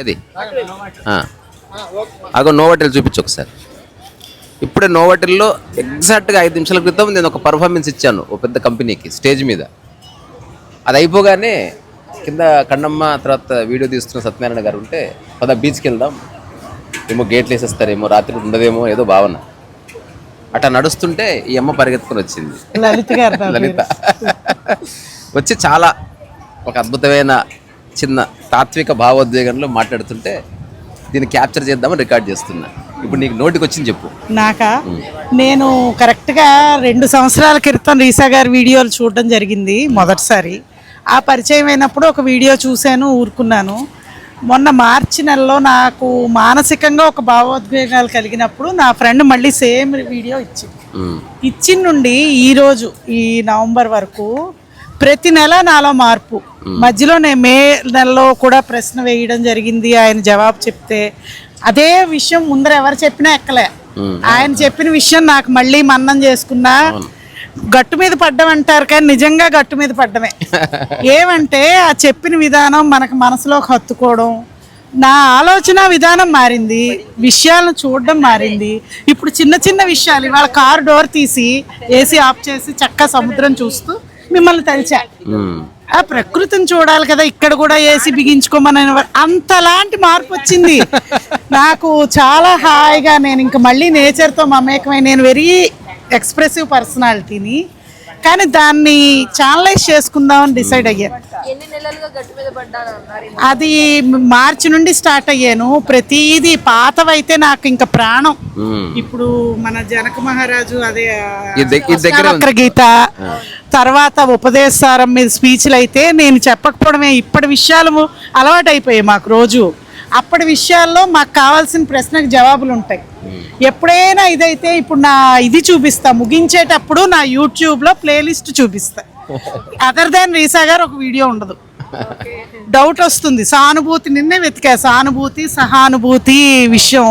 అది. అగో నోవాటిల్ చూపించు ఒకసారి. ఇప్పుడే నోవాటిల్లో ఎగ్జాక్ట్గా ఐదు నిమిషాల క్రితం నేను ఒక పర్ఫార్మెన్స్ ఇచ్చాను ఒక పెద్ద కంపెనీకి స్టేజ్ మీద. అది అయిపోగానే కింద కన్నమ్మ తర్వాత వీడియో తీస్తున్న సత్యనారాయణ గారు ఉంటే పద బీచ్కి వెళ్దాం. ఏమో గేట్లు వేసేస్తారేమో రాత్రి ఉండదేమో ఏదో భావన. అట్లా నడుస్తుంటే ఈ అమ్మ పరిగెత్తుకుని వచ్చింది. లలిత వచ్చి చాలా ఒక అద్భుతమైన చిన్న తాత్విక భావోద్వేగంలో మాట్లాడుతుంటే దీన్ని క్యాప్చర్ చేద్దామని రికార్డ్ చేస్తున్నా. ఇప్పుడు నీకు నోటికి వచ్చింది చెప్పు. నాకా నేను కరెక్ట్గా రెండు సంవత్సరాల క్రితం రీసా గారి వీడియోలు చూడడం జరిగింది మొదటిసారి. ఆ పరిచయం అయినప్పుడు ఒక వీడియో చూశాను ఊరుకున్నాను. మొన్న మార్చి నెలలో నాకు మానసికంగా ఒక భావోద్వేగాలు కలిగినప్పుడు నా ఫ్రెండ్ మళ్ళీ సేమ్ వీడియో ఇచ్చింది ఇచ్చిన నుండి ఈ రోజు ఈ నవంబర్ వరకు ప్రతి నెల నాలో మార్పు. మధ్యలో నేను మే నెలలో కూడా ప్రశ్న వేయడం జరిగింది. ఆయన జవాబు చెప్తే అదే విషయం ముందర ఎవరు చెప్పినా ఎక్కలే. ఆయన చెప్పిన విషయం నాకు మళ్ళీ మన్నం చేసుకున్నా గట్టు మీద పడ్డం అంటారు కానీ నిజంగా గట్టు మీద పడ్డమే. ఏమంటే ఆ చెప్పిన విధానం మనకు మనసులోకి హత్తుకోవడం నా ఆలోచన విధానం మారింది విషయాలను చూడడం మారింది. ఇప్పుడు చిన్న చిన్న విషయాలు ఇవాళ కారు డోర్ తీసి ఏసీ ఆఫ్ చేసి చక్కగా సముద్రం చూస్తూ మిమ్మల్ని తలిచా. ఆ ప్రకృతిని చూడాలి కదా ఇక్కడ కూడా ఏసీ బిగించుకోమని. అంతలాంటి మార్పు వచ్చింది. నాకు చాలా హాయిగా నేను ఇంకా మళ్ళీ నేచర్తో మమేకమై నేను వెరీ ఎక్స్ప్రెసివ్ పర్సనాలిటీని కానీ దాన్ని ఛానలైజ్ చేసుకుందామని డిసైడ్ అయ్యాను ఎన్ని నెలలుగా గట్టు మీద పడ్డాను అన్నారు అది మార్చి నుండి స్టార్ట్ అయ్యాను. ప్రతిదీ పాతవైతే నాకు ఇంకా ప్రాణం. ఇప్పుడు మన జనక మహారాజు అదే గీత తర్వాత ఉపదేశారం మీద స్పీచ్లు అయితే నేను చెప్పకపోవడమే. ఇప్పటి విషయాలు అలవాటు అయిపోయాయి మాకు రోజు. అప్పటి విషయాల్లో మాకు కావాల్సిన ప్రశ్నకు జవాబులు ఉంటాయి ఎప్పుడైనా ఇదైతే ఇప్పుడు నా ఇది చూపిస్తా ముగించేటప్పుడు నా యూట్యూబ్లో ప్లేలిస్ట్ చూపిస్తా. అదర్ దాన్ రీసా గారు ఒక వీడియో ఉండదు. డౌట్ వస్తుంది. సానుభూతి నిన్నే వెతికా. సానుభూతి సహానుభూతి విషయం.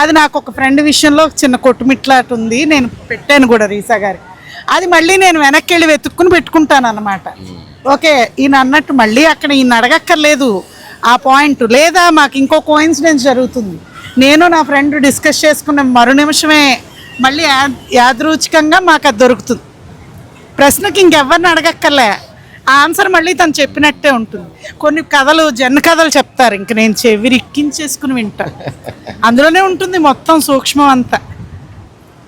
అది నాకు ఒక ఫ్రెండ్ విషయంలో చిన్న కొట్టుమిట్లాట ఉంది నేను పెట్టాను కూడా రీసా గారి అది మళ్ళీ నేను వెనక్కి వెళ్ళి వెతుక్కుని పెట్టుకుంటాను అనమాట ఓకే ఈయన అన్నట్టు మళ్ళీ అక్కడ ఈయన అడగక్కర్లేదు. ఆ పాయింట్ లేదా మాకు ఇంకో కోయిన్సిడెన్స్ జరుగుతుంది. నేను నా ఫ్రెండ్ డిస్కస్ చేసుకున్న మరు నిమిషమే మళ్ళీ యా యాదృచ్ఛికంగా మాకు అది దొరుకుతుంది. ప్రశ్నకి ఇంకెవరిని అడగక్కర్లే. ఆ ఆన్సర్ మళ్ళీ తను చెప్పినట్టే ఉంటుంది. కొన్ని కథలు జన్న కథలు చెప్తారు. ఇంక నేను చెవి రిక్కించేసుకుని అందులోనే ఉంటుంది మొత్తం సూక్ష్మం అంతా.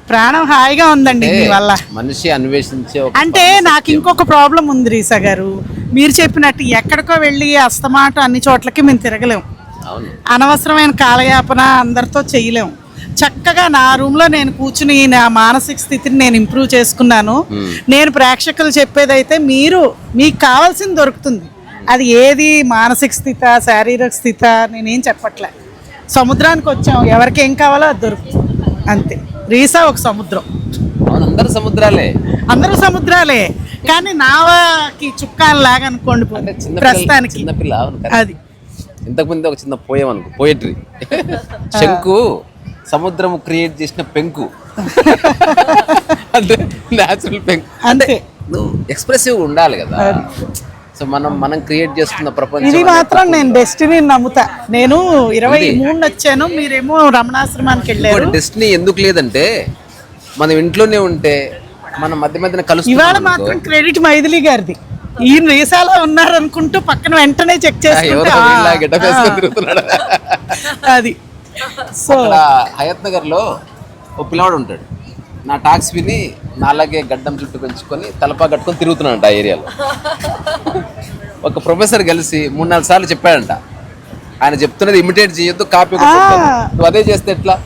ప్రాణం హాయిగా ఉందండి మీ వల్ల. మనిషి అన్వేషించే అంటే నాకు ఇంకొక ప్రాబ్లం ఉంది రీసా గారు. మీరు చెప్పినట్టు ఎక్కడికో వెళ్ళి అస్తమాట అన్ని చోట్లకి మేము తిరగలేము అనవసరమైన కాలయాపన అందరితో చేయలేము చక్కగా నా రూమ్లో నేను కూర్చుని నా మానసిక స్థితిని నేను ఇంప్రూవ్ చేసుకున్నాను. నేను ప్రేక్షకులు చెప్పేదైతే మీరు మీకు కావాల్సింది దొరుకుతుంది. అది ఏది? మానసిక స్థిత శారీరక స్థిత నేనేం చెప్పట్లే. సముద్రానికి వచ్చాం. ఎవరికి ఏం కావాలో అది దొరుకుతుంది. అంతే. రీసా ఒక సముద్రం. అందరు సముద్రాలే. అందరూ సముద్రాలే. కానీ నావకి చుక్కాలు లాగా అనుకోండి అంటే చిన్న ప్రస్తుతానికి. చిన్నపిల్ల. అది. ఇంతకుముందు ఒక చిన్న పోయం అనుకో పోయిటరీ. శంకు సముద్రము క్రియేట్ చేసిన పెంకు. అంటే న్యాచురల్ పెంకు. అంతే. నువ్వు ఎక్స్ప్రెసివ్ ఉండాలి కదా. సో మనం మనం క్రియేట్ చేసుకున్న ప్రపంచం ఇది మాత్రం నేను డెస్టినీ నమ్ముతా. నేను ఇరవై మూడు వచ్చాను మీరేమో రమణాశ్రమానికి వెళ్ళారు. డెస్టినీ ఎందుకు లేదంటే మనం ఇంట్లోనే ఉంటే మనం మధ్య మధ్యన ఇవాళ కలుస్తున్నాం మాత్రం క్రెడిట్ మైథిలి గారిది. ఈయన రీసాలో ఉన్నారు అనుకుంటూ పక్కన వెంటనే చెక్ చేసుకుంటే అది. సో హయత్ నగర్లో ఒక పిల్లవాడు ఉంటాడు. నా టాక్స్ విని నాలాగే గడ్డం చుట్టూ పెంచుకొని తలపా కట్టుకొని తిరుగుతున్నాడంట ఆ ఏరియాలో. ఒక ప్రొఫెసర్ కలిసి మూడు నాలుగు సార్లు చెప్పాడంట. ఆయన చెప్తున్నది ఇమిటేట్ చేయొద్దు కాపీ. నువ్వు అదే చేస్తే ఎట్లా?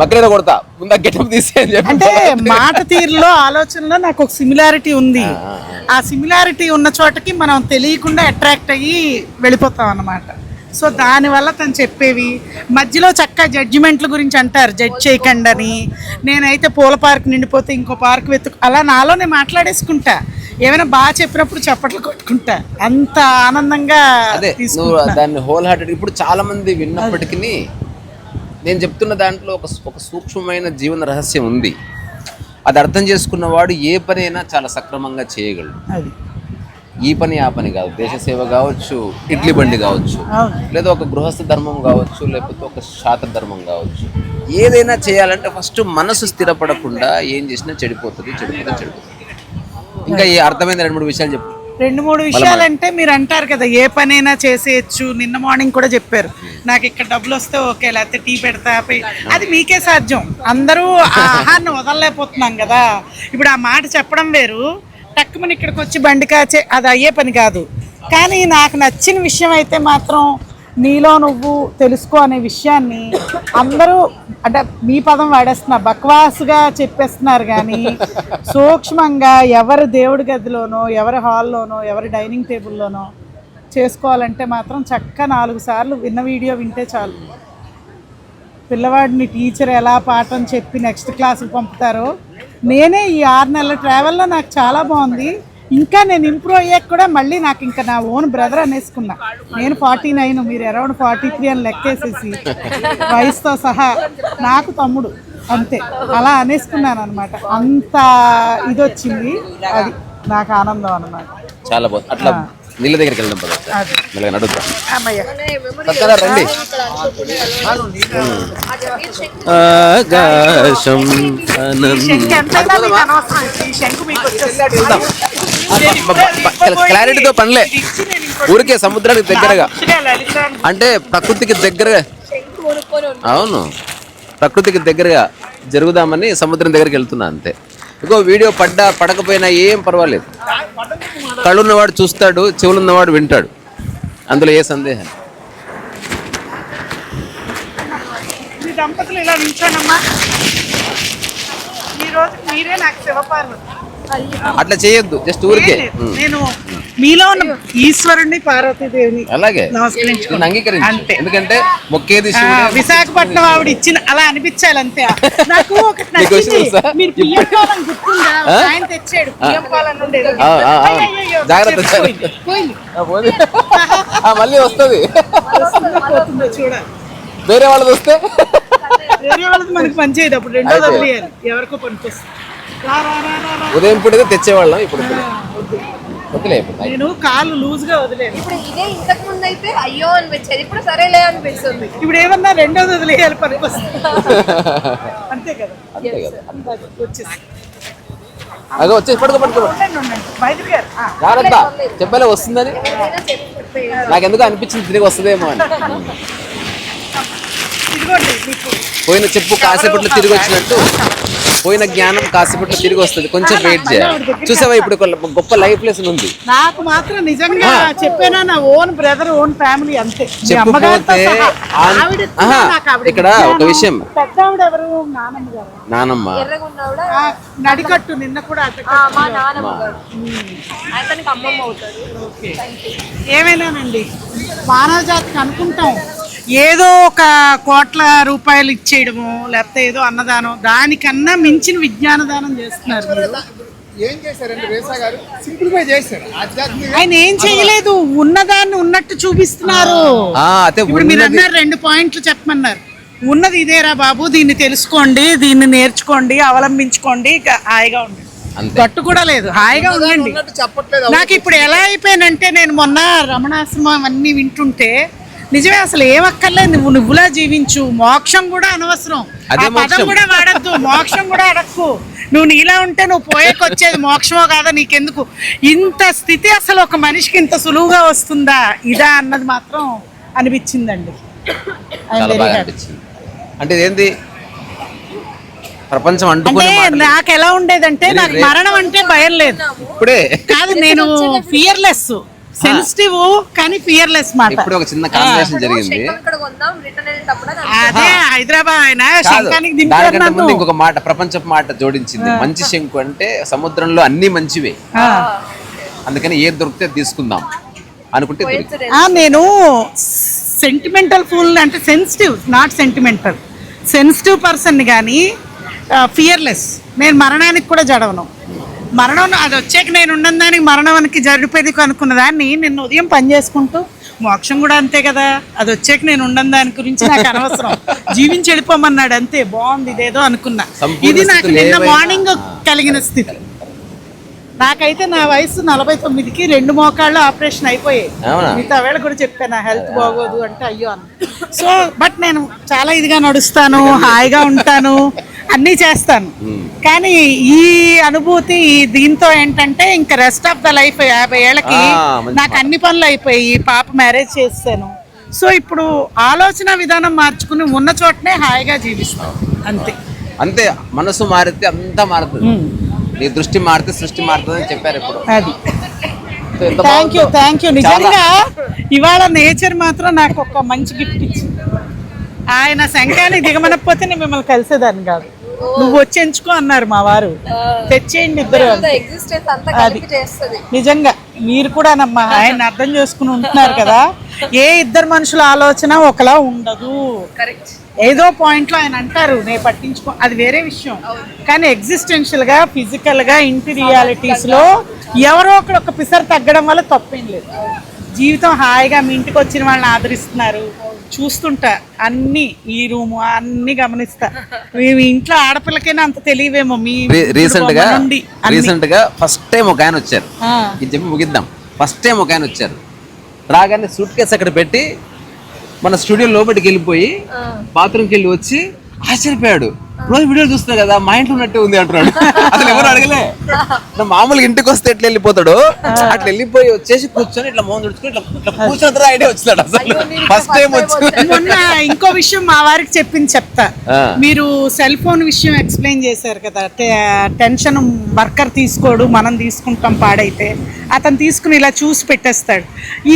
మగ్గరేద కొడతా ముందు గెటప్ తీసే అని చెప్పి అంటే మాట తీరులో ఆలోచనలో నాకు ఒక సిమిలారిటీ ఉంది. ఆ సిమిలారిటీ ఉన్న చోటకి మనం తెలియకుండా అట్రాక్ట్ అయ్యి వెళ్ళిపోతాం అన్నమాట. సో దానివల్ల తను చెప్పేవి. మధ్యలో చక్కగా జడ్జిమెంట్ల గురించి అంటారు జడ్జ్ చేయకండి అని నేనైతే పూల పార్క్ నిండిపోతే ఇంకో పార్క్ వెతుకు అలా నాలోనే మాట్లాడేసుకుంటా. ఏమైనా బాగా చెప్పినప్పుడు చప్పట్లు కొట్టుకుంటా. అంత ఆనందంగా అదే దాన్ని హోల్ హార్టెడ్ ఇప్పుడు చాలా మంది విన్నప్పటికీ నేను చెప్తున్న దాంట్లో ఒక ఒక సూక్ష్మమైన జీవన రహస్యం ఉంది. అది అర్థం చేసుకున్నవాడు ఏ పనైనా చాలా సక్రమంగా చేయగలడు. అది. ఈ పని ఆ పని కాదు. దేశ సేవ కావచ్చు ఇడ్లీ బండి కావచ్చు లేదా ఒక గృహస్థ ధర్మం కావచ్చు లేకపోతే ఒక శాత ధర్మం కావచ్చు. ఏదైనా చేయాలంటే ఫస్ట్ మనసు స్థిరపడకుండా ఏం చేసినా చెడిపోతుంది చెడిపోతుంది చెడిపోతుంది. ఇంకా ఈ అర్థమైన రెండు మూడు విషయాలు చెప్పు. రెండు మూడు విషయాలంటే మీరు అంటారు కదా ఏ పనైనా చేసేయచ్చు. నిన్న మార్నింగ్ కూడా చెప్పారు. నాకు ఇక్కడ డబ్బులు వస్తే ఓకే లేకపోతే టీ పెడతా అది మీకే సాధ్యం. అందరూ ఆ ఆహారాన్ని వదలలేకపోతున్నాం కదా. ఇప్పుడు ఆ మాట చెప్పడం వేరు. టక్కుమని ఇక్కడికి వచ్చి బండి కాచే అది అయ్యే పని కాదు. కానీ నాకు నచ్చిన విషయం అయితే మాత్రం నీలో నువ్వు తెలుసుకో అనే విషయాన్ని అందరూ అంటే మీ పదం వాడేస్తున్నా. బక్వాసుగా చెప్పేస్తున్నారు కానీ సూక్ష్మంగా ఎవరి దేవుడి గదిలోనో ఎవరి హాల్లోనో ఎవరి డైనింగ్ టేబుల్లోనో చేసుకోవాలంటే మాత్రం చక్క నాలుగు సార్లు విన్న వీడియో వింటే చాలు. పిల్లవాడిని టీచర్ ఎలా పాఠం చెప్పి నెక్స్ట్ క్లాస్కి పంపుతారో నేనే ఈ ఆరు నెలల ట్రావెల్లో నాకు చాలా బాగుంది. ఇంకా నేను ఇంప్రూవ్ అయ్యాక కూడా మళ్ళీ నాకు ఇంకా నా ఓన్ బ్రదర్ అనేసుకున్నా. నేను ఫార్టీ నైన్ మీరు అరౌండ్ ఫార్టీ త్రీ అని లెక్కేసేసి వయసుతో సహా నాకు తమ్ముడు అంతే. అలా అనేసుకున్నాను అనమాట అంత ఇది వచ్చింది అది నాకు ఆనందం అనమాట చాలా బాగుంది. అట్లా నీళ్ళ దగ్గరికి వెళ్దాం పద. అది. మెల్లగా నడుద్దాం. అమ్మయ్య. పక్కన రండి. ఆకాశం. క్లారిటీతో పనిలే. ఊరికే సముద్రానికి దగ్గరగా. అంటే ప్రకృతికి దగ్గరగా. అవును. ప్రకృతికి దగ్గరగా జరుగుదామని సముద్రం దగ్గరికి వెళ్తున్నా అంతే. ఇంకో వీడియో పడ్డా పడకపోయినా ఏం పర్వాలేదు. కళ్ళున్నవాడు చూస్తాడు చెవులున్నవాడు వింటాడు. అందులో ఏ సందేహం? దంపతులు ఇలా నిల్చోనమ్మా. ఈరోజు మీరే నాకు శివపార్వతి. అట్లా చేయొద్దు జస్ట్ ఊరికే. నేను మీలో ఉన్న ఈశ్వరుణ్ణి పార్వతీదేవిని అలాగే. నమస్కరించుకో నేను అంగీకరించు. అంతే. ఎందుకంటే మొక్కేది విశాఖపట్నం ఆవిడ ఇచ్చిన అలా అనిపించాలి అంతే. నాకు ఒకటి నచ్చింది? మీరు బియ్యం పాలన గుర్తుందా? ఆయన తెచ్చాడు. బియ్యం పాలన. అయ్యయ్యో, జాగ్రత్త, మళ్ళీ వస్తుంది. చూడాలి. వేరే వాళ్ళది వస్తే? వేరే వాళ్ళది మనకి పనిచేయదు. అప్పుడు రెండో అయితే. వదిలేయాలి. ఎవరికో పనికొస్తుంది. ఉదయం పూట తెచ్చేవాళ్ళం ఇప్పుడు ఇప్పుడు నేను కాలు లూజ్గా వదిలేను. ఇప్పుడు ఇదే ఇంతకు ముందు అయితే అయ్యో అనిపించేది ఇప్పుడు సరేలే అనిపిస్తుంది. ఇప్పుడు ఏమన్నా రెండోది వదిలేయాలి పనికొస్తుంది అంతే కదా. అంతే కదా. వచ్చేసి. అదే వచ్చేసి పడుకో పడుకో జాగ్రత్త చెప్పలే వస్తుందని? నాకు ఎందుకు అనిపించింది తిరిగి వస్తుందేమో అని. పోయిన చెప్పు కాసేపట్లో తిరిగి వచ్చినట్టు. పోయిన జ్ఞానం కాసేపట్లో తిరిగి వస్తుంది. కొంచెం వెయిట్ చేయాలి. చూసావా ఇప్పుడు గొప్ప లైఫ్ లెసన్ ఉంది. నాకు మాత్రం నిజంగా చెప్పానా నా ఓన్ బ్రదర్ ఓన్ ఫ్యామిలీ అంతే. మీ అమ్మగారితో చెప్పకపోతే ఇక్కడ ఒక. విషయం. నానమ్మ నడికట్టు నిన్న కూడా ఆ, అడ్డకట్టు మా నాన్నమ్మ గారు. ఆయనకి అమ్మమ్మ అవుతారు. ఏమైనానండి? మానవ జాతికి అనుకుంటాం. ఏదో ఒక కోట్ల రూపాయలు ఇచ్చేయడము లేకపోతే ఏదో అన్నదానం దానికన్నా మించిన విజ్ఞాన దానం చేస్తున్నారు మీరు. ఏం చేశారండి రేసా గారు? సింప్లిఫై చేశారు. ఆధ్యాత్మిక ఆయన ఏం చేయలేదు ఉన్నదాన్ని ఉన్నట్టు చూపిస్తున్నారు. ఇప్పుడు మీరు అన్నారు రెండు పాయింట్లు చెప్పమన్నారు. ఉన్నది ఇదేరా బాబు దీన్ని తెలుసుకోండి దీన్ని నేర్చుకోండి అవలంబించుకోండి హాయిగా ఉండండి. గట్టు కూడా లేదు హాయిగా ఉండండి. ఉన్నట్టు చెప్పట్లేదు నాకు ఇప్పుడు ఎలా అయిపోయానంటే నేను మొన్న రమణాశ్రమం అన్ని వింటుంటే నిజమే అసలు ఏమక్కర్లేదు నువ్వు నువ్వులా జీవించు. మోక్షం కూడా అనవసరం. ఆ పదం. కూడా వాడద్దు. మోక్షం కూడా అడక్కు. నువ్వు నీలా ఉంటే నువ్వు పోయేకొచ్చేది మోక్షమో కాదా నీకెందుకు? ఇంత స్థితి అసలు ఒక మనిషికి ఇంత సులువుగా వస్తుందా? ఇదా అన్నది మాత్రం అనిపించిందండి. అంటే ఇదేంది? ప్రపంచం అంటే. నాకు ఎలా ఉండేదంటే నాకు మరణం అంటే భయం లేదు. ఇప్పుడే. కాదు నేను ఫియర్లెస్ సెన్సిటివ్ కానీ ఫియర్లెస్ మాట. ఇప్పుడు ఒక చిన్న కాన్వర్సేషన్ జరిగింది. అదే హైదరాబాద్ ఆయన శంఖానికి దానికంటే ఇంకొక మాట ప్రపంచపు మాట జోడించింది. మంచి శంకు అంటే సముద్రంలో అన్ని మంచివే. ఆ. అందుకని ఏది దొరికితే అది తీసుకుందాం అనుకుంటే దొరికింది. ఆ, నేను సెంటిమెంటల్ ఫుల్ అంటే sensitive not sentimental sensitive person కానీ ఫియర్లెస్ నేను మరణానికి కూడా జడవను. మరణం అది వచ్చాక నేను ఉన్న దానికి మరణానికి జరిపేది అనుకున్న దాన్ని నిన్న ఉదయం పని చేసుకుంటూ మోక్షం కూడా అంతే కదా అది వచ్చాక నేను ఉండని దాని గురించి నాకు అనవసరం. జీవించి వెళ్ళిపోమన్నాడు అంతే బాగుంది ఇదేదో అనుకున్నా. ఇది నాకు నిన్న మార్నింగ్ కలిగిన స్థితి. నాకైతే నా వయసు నలభై తొమ్మిదికి రెండు మోకాళ్ళు ఆపరేషన్ అయిపోయాయి? మిగతా వేళ కూడా చెప్పాను నా హెల్త్ బాగోదు అంటే అయ్యో అన్న. సో బట్ నేను చాలా ఇదిగా నడుస్తాను హాయిగా ఉంటాను. అన్నీ చేస్తాను. కానీ ఈ అనుభూతి ఈ దీంతో ఏంటంటే ఇంకా రెస్ట్ ఆఫ్ ద లైఫ్ యాభై ఏళ్ళకి నాకు అన్ని పనులు అయిపోయి పాప మ్యారేజ్ చేస్తాను. సో ఇప్పుడు ఆలోచన విధానం మార్చుకుని ఉన్న చోటనే హాయిగా జీవిస్తాం. అంతే. అంతే మనసు మారితే అంతా మారుతుంది. నీ దృష్టి మారితే సృష్టి మారుతుంది అని చెప్పారు ఇప్పుడు. అది. Thank you. థ్యాంక్ యూ నిజంగా ఇవాళ నేచర్ మాత్రం నాకు ఒక మంచి గిఫ్ట్ ఇచ్చింది. ఆయన శంఖాన్ని దిగమనకపోతే నేను మిమ్మల్ని కలిసేదాన్ని కాదు. నువ్వు వచ్చి ఎంచుకో అన్నారు మా వారు. తెచ్చేయండి ఇద్దరు. నిజంగా మీరు కూడా నమ్మా ఆయన అర్థం చేసుకుని ఉంటున్నారు కదా. ఏ ఇద్దరు మనుషుల ఆలోచన ఒకలా ఉండదు. కరెక్ట్ ఏదో పాయింట్లో ఆయన అంటారు నేను పట్టించుకో అది వేరే విషయం. కానీ ఎగ్జిస్టెన్షియల్గా ఫిజికల్గా ఇంటి రియాలిటీస్లో ఎవరో ఒకరు ఒక పిసర్ తగ్గడం వల్ల తప్పేం లేదు. జీవితం హాయిగా మీ ఇంటికి వచ్చిన వాళ్ళని ఆదరిస్తున్నారు. చూస్తుంటా. అన్ని ఈ రూము అన్ని గమనిస్తా. మీ మీ ఇంట్లో ఆడపిల్లకైనా అంత తెలియవేమో. మీ రీసెంట్గా. రీసెంట్గా ఫస్ట్ టైం ఒక ఆయన వచ్చారు. ఆ, ఇది చెప్పి ముగిద్దాం. ఫస్ట్ టైం ఒక ఆయన వచ్చారు. రాగానే సూట్ కేసు అక్కడ పెట్టి మన స్టూడియో లోపలికి వెళ్ళిపోయి బాత్రూమ్కి వెళ్ళి వచ్చి ఆశ్చర్యపోయాడు. రోజు వీడియోలు చూస్తున్నా కదా మా ఇంట్లో ఉన్నట్టే ఉంది అంటున్నాడు. అసలు ఎవరు అడగలే? నా మామూలుగా ఇంటికి వస్తే ఎట్లా వెళ్ళిపోతాడు? అట్లా వెళ్ళిపోయి వచ్చేసి కూర్చొని ఇట్లా మోహన్ తుడుచుకొని ఇట్లా ఐడియా వచ్చినాడు అసలు. ఫస్ట్ టైం వచ్చి మొన్న ఇంకో విషయం మా వారికి చెప్పింది చెప్తా. మీరు సెల్ ఫోన్ విషయం ఎక్స్ప్లెయిన్ చేశారు కదా. టెన్షన్ వర్కర్ తీసుకోడు మనం తీసుకుంటాం పాడైతే. అతను తీసుకుని ఇలా చూసి పెట్టేస్తాడు.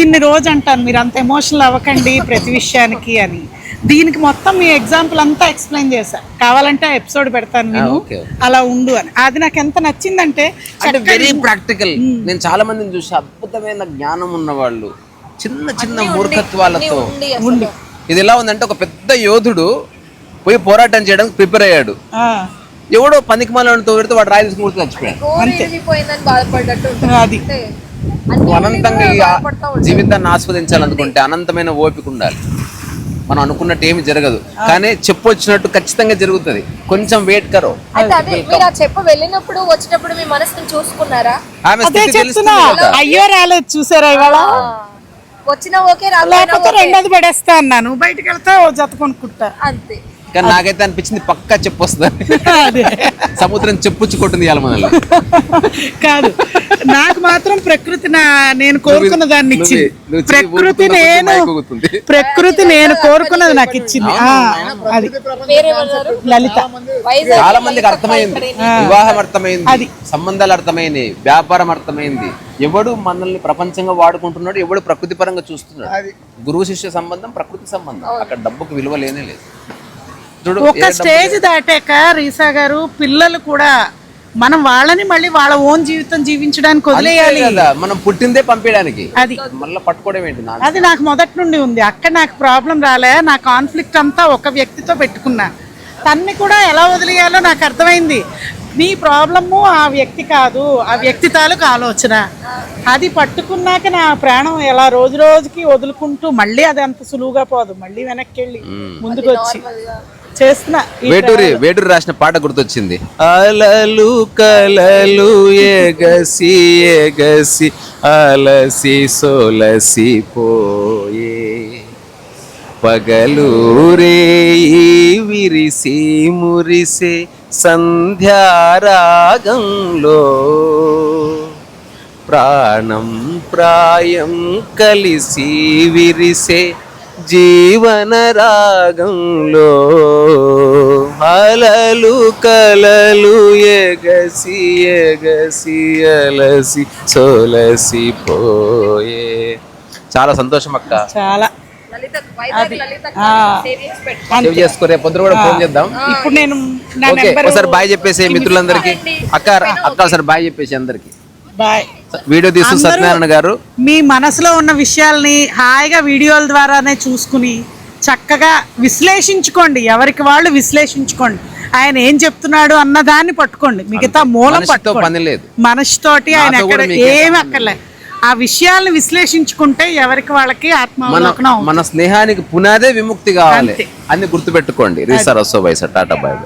ఇన్ని రోజు అంటాను మీరు అంత ఎమోషనల్ అవ్వకండి ప్రతి విషయానికి అని. దీనికి మొత్తం మీ ఎగ్జాంపుల్ అంతా ఎక్స్ప్లెయిన్ చేశా. కావాలంటే ఎపిసోడ్ పెడతాను నేను. అలా ఉండు అని. అది నాకు ఎంత నచ్చిందంటే అంటే వెరీ ప్రాక్టికల్ నేను చాలా మందిని చూసి అద్భుతమైన జ్ఞానం ఉన్న వాళ్ళు చిన్న చిన్న మూర్ఖత్వాలతో. ఉండి ఇది ఎలా ఉందంటే ఒక పెద్ద యోధుడు పోయి పోరాటం చేయడానికి ప్రిపేర్ అయ్యాడు. ఆ, ఎవడో పనికి మాలను పెడితే వాడు రాయి తీసుకుని చచ్చిపోయాడు. అది. అనంతంగా. జీవితాన్ని ఆస్వాదించాలనుకుంటే అనంతమైన ఓపిక ఉండాలి. మనం అనుకున్నట్టు ఏమి జరగదు. కానీ చెప్పు వచ్చినట్టు ఖచ్చితంగా జరుగుతుంది. కొంచెం వెయిట్ కరో. చెప్ప వెళ్ళినప్పుడు వచ్చినప్పుడు మీ మనసుని చూసుకున్నారా. అయ్యో రాలేదు చూసారా ఇవాళ? వచ్చినా ఓకే లేకపోతే. రెండోది పడేస్తా అన్నాను బయటకు వెళ్తా జత కొనుక్కుంటా. అంతే. కానీ నాకైతే అనిపించింది పక్కా చెప్పు వస్తుంది అదే. సముద్రం చెప్పుచ్చి కొట్టింది ఇవాళ మనల్ని. కాదు. నాకు మాత్రం ప్రకృతి నా నేను కోరుకున్న దాన్ని ఇచ్చింది. ప్రకృతి నేను. ప్రకృతి నేను కోరుకున్నది నాకు ఇచ్చింది. ఆ, అది. లలిత. చాలా మందికి అర్థమైంది. వివాహం అర్థమైంది. సంబంధాలు అర్థమైంది. వ్యాపారం అర్థమైంది. ఎవడు మనల్ని ప్రపంచంగా వాడుకుంటున్నాడు ఎవడు ప్రకృతి పరంగా చూస్తున్నాడు. గురువు శిష్య సంబంధం ప్రకృతి సంబంధం. అక్కడ డబ్బుకు విలువ లేనే లేదు. ఒక స్టేజ్ దాటాక రీసా గారు పిల్లలు కూడా మనం వాళ్ళని మళ్ళీ వాళ్ళ ఓన్ జీవితం జీవించడానికి వదిలేయాలి. కదా మనం పుట్టిందే పంపించడానికి. అది. మళ్ళీ పట్టుకోవడం ఏంటి? అది నాకు మొదటి నుండి ఉంది. అక్కడ నాకు ప్రాబ్లం రాలే నా కాన్ఫ్లిక్ట్ అంతా ఒక వ్యక్తితో పెట్టుకున్నా. తన్ని కూడా ఎలా వదిలేయాలో నాకు అర్థమైంది. నీ ప్రాబ్లము ఆ వ్యక్తి కాదు ఆ వ్యక్తి తాలూకు ఆలోచన. అది పట్టుకున్నాక నా ప్రాణం ఎలా రోజు రోజుకి వదులుకుంటూ మళ్ళీ అది అంత సులువుగా పోదు. మళ్ళీ వెనక్కి వెళ్ళి ముందుకు వచ్చి చేస్తున్నా వేటూరి వేటూరి రాసిన పాట గుర్తొచ్చింది. అలలు కలలు ఎగసి ఎగసి అలసి సొలసి పోయే. పగలూరే విరిసి మురిసే సంధ్యారాగంలో. ప్రాణం ప్రాయం కలిసి విరిసే జీవన రాగంలో అలలు కలలు ఎగసి ఎగసి అలసి సోలసి పోయే. చాలా సంతోషం అక్క. చాలా. సేవ్ చేసుకో రేపు పొద్దున కూడా ఫోన్ చేద్దాం. ఇప్పుడు నేను నా ఓకే నెంబర్ ఒకసారి బాయ్ చెప్పేసి మిత్రులందరికీ. అక్క అక్క ఒకసారి బాయ్ చెప్పేసి అందరికి. బాయ్. వీడియో అందరూ- సత్యనారాయణ గారు. మీ మనసులో ఉన్న విషయాల్ని హాయిగా వీడియోల ద్వారానే చూసుకుని చక్కగా విశ్లేషించుకోండి. ఎవరికి వాళ్ళు విశ్లేషించుకోండి. ఆయన ఏం చెప్తున్నాడు అన్న దాన్ని పట్టుకోండి. మిగతా మూలం పట్టుకోండి. మనిషితోటి ఆయన ఎక్కడ ఏమి అక్కర్లే. ఆ విషయాల్ని విశ్లేషించుకుంటే ఎవరికి వాళ్ళకి అవుతుంది. మన స్నేహానికి పునాదే విముక్తి కావాలి. అన్ని గుర్తుపెట్టుకోండి. రీసా రసో బైసా టాటా బాయ్.